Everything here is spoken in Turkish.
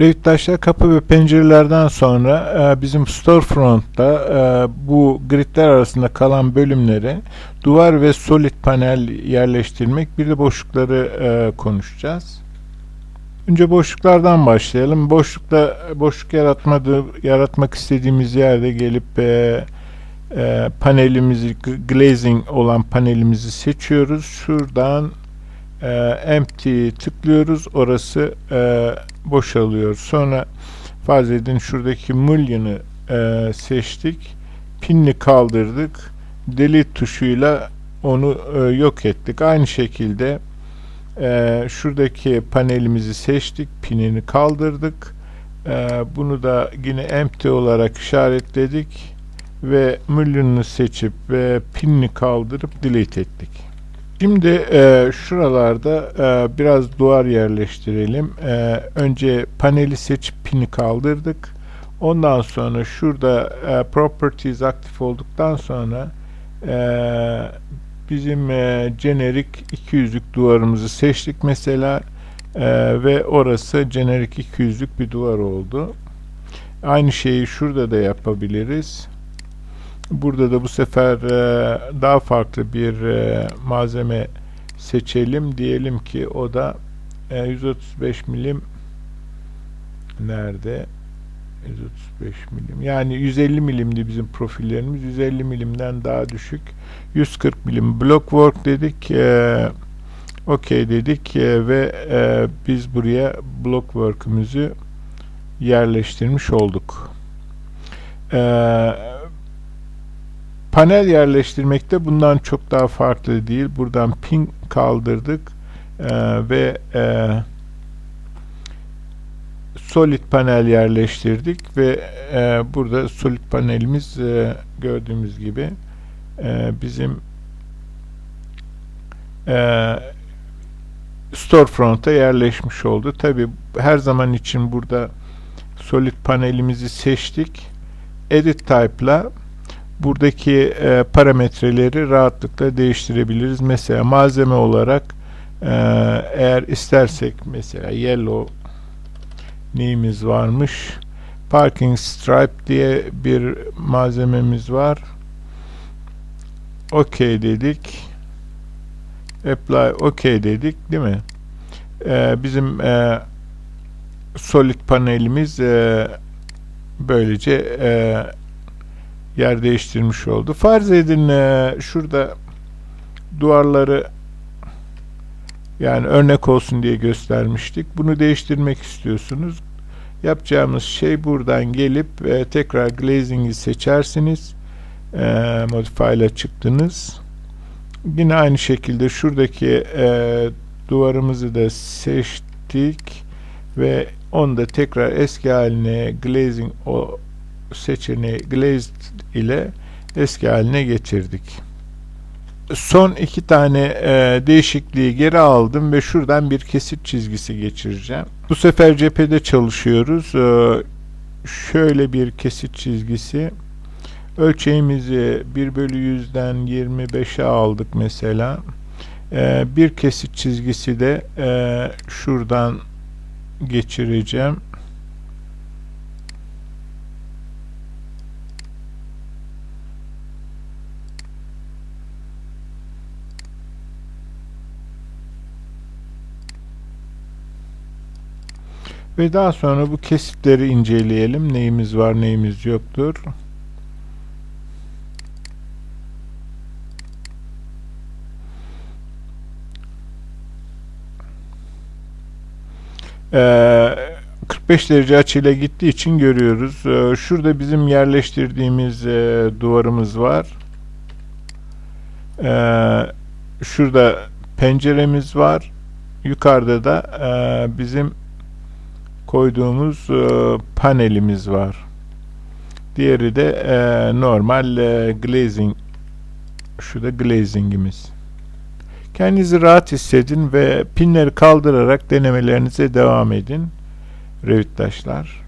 Revit kapı ve pencerelerden sonra e, bizim storefront'ta e, bu gridler arasında kalan bölümlere duvar ve solid panel yerleştirmek bir de boşlukları e, konuşacağız. Önce boşluklardan başlayalım. Boşlukta boşluk yaratmadı, yaratmak istediğimiz yerde gelip e, e, panelimizi glazing olan panelimizi seçiyoruz. Şuradan e, empty tıklıyoruz. Orası e, boşalıyor. Sonra farz edin şuradaki mullion'ı e, seçtik. Pinni kaldırdık. Delete tuşuyla onu e, yok ettik. Aynı şekilde e, şuradaki panelimizi seçtik. Pinini kaldırdık. E, bunu da yine empty olarak işaretledik ve mullion'ı seçip ve pinini kaldırıp delete ettik. Şimdi e, şuralarda e, biraz duvar yerleştirelim. E, önce paneli seçip pini kaldırdık. Ondan sonra şurada e, properties aktif olduktan sonra e, bizim e, generic 200'lük duvarımızı seçtik mesela e, ve orası generic 200'lük bir duvar oldu. Aynı şeyi şurada da yapabiliriz. Burada da bu sefer e, daha farklı bir e, malzeme seçelim. Diyelim ki o da e, 135 milim nerede? 135 milim. Yani 150 milimdi bizim profillerimiz. 150 milimden daha düşük. 140 milim block work dedik. E, Okey dedik e, ve e, biz buraya block work'ümüzü yerleştirmiş olduk. Eee Panel yerleştirmekte bundan çok daha farklı değil. Buradan pin kaldırdık e, ve e, solid panel yerleştirdik ve e, burada solid panelimiz e, gördüğümüz gibi e, bizim e, storefront'a yerleşmiş oldu. Tabi her zaman için burada solid panelimizi seçtik. Edit type'la buradaki e, parametreleri rahatlıkla değiştirebiliriz. Mesela malzeme olarak e, eğer istersek mesela yellow neyimiz varmış parking stripe diye bir malzememiz var. OK dedik. Apply OK dedik değil mi? E, bizim e, solid panelimiz e, böylece e, yer değiştirmiş oldu. Farz edin e, şurada duvarları yani örnek olsun diye göstermiştik. Bunu değiştirmek istiyorsunuz. Yapacağımız şey buradan gelip e, tekrar glazing'i seçersiniz. E, modify ile çıktınız. Yine aynı şekilde şuradaki e, duvarımızı da seçtik ve onu da tekrar eski haline glazing o seçeneği glazed ile eski haline getirdik. Son iki tane e, değişikliği geri aldım ve şuradan bir kesit çizgisi geçireceğim. Bu sefer cephede çalışıyoruz. E, şöyle bir kesit çizgisi. Ölçeğimizi 1 bölü 100'den 25'e aldık mesela. E, bir kesit çizgisi de e, şuradan geçireceğim. Ve daha sonra bu kesitleri inceleyelim. Neyimiz var, neyimiz yoktur. Ee, 45 derece açıyla gittiği için görüyoruz. Ee, şurada bizim yerleştirdiğimiz e, duvarımız var. Ee, şurada penceremiz var. Yukarıda da e, bizim koyduğumuz e, panelimiz var. Diğeri de e, normal e, glazing. Şu da glazingimiz. Kendinizi rahat hissedin ve pinleri kaldırarak denemelerinize devam edin. Revit taşlar.